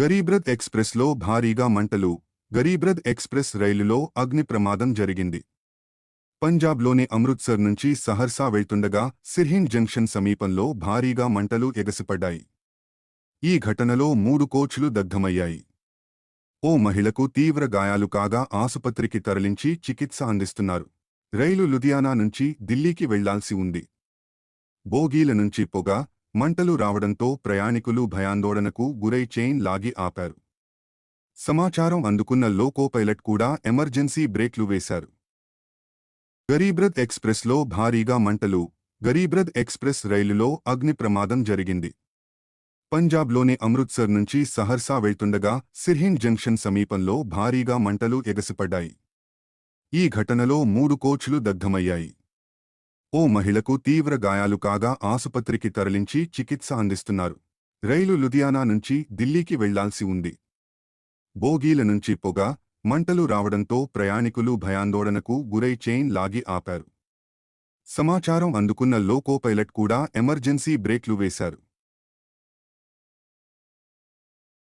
గరీబ్రథ్ ఎక్స్ప్రెస్లో భారీగా మంటలు గరీబ్రథ్ ఎక్స్ప్రెస్ రైలులో అగ్ని ప్రమాదం జరిగింది. పంజాబ్లోని అమృత్సర్ నుంచి సహర్సా వెళ్తుండగా సిర్హిన్ జంక్షన్ సమీపంలో భారీగా మంటలు ఎగసిపడ్డాయి. ఈ ఘటనలో మూడు కోచ్లు దగ్ధమయ్యాయి. ఓ మహిళకు తీవ్ర గాయాలు కాగా ఆసుపత్రికి తరలించి చికిత్స అందిస్తున్నారు. రైలు లుధియానా నుంచి ఢిల్లీకి వెళ్ళాల్సి ఉంది. బోగీల నుంచి పొగ మంటలు రావడంతో ప్రయాణికులు భయాందోళనకు గురై చైన్ లాగి ఆపారు. సమాచారం అందుకున్న లోకో పైలట్ కూడా ఎమర్జెన్సీ బ్రేక్లు వేశారు. గరీబ్రథ్ ఎక్స్ప్రెస్లో భారీగా మంటలు గరీబ్రథ్ ఎక్స్ప్రెస్ రైలులో అగ్ని ప్రమాదం జరిగింది. పంజాబ్లోని అమృత్సర్ నుంచి సహర్సా వెళ్తుండగా సిర్హిండ్ జంక్షన్ సమీపంలో భారీగా మంటలు ఎగసిపడ్డాయి. ఈ ఘటనలో మూడు కోచ్లు దగ్ధమయ్యాయి. ఓ మహిళకు తీవ్ర గాయాలు కాగా ఆసుపత్రికి తరలించి చికిత్స అందిస్తున్నారు. రైలు లుధియానా నుంచి ఢిల్లీకి వెళ్ళాల్సి ఉంది. బోగీల నుంచి పొగ మంటలు రావడంతో ప్రయాణికులు భయాందోళనకు గురై చైన్ లాగి ఆపారు. సమాచారం అందుకున్న లోకో పైలట్ కూడా ఎమర్జెన్సీ బ్రేక్లు వేశారు.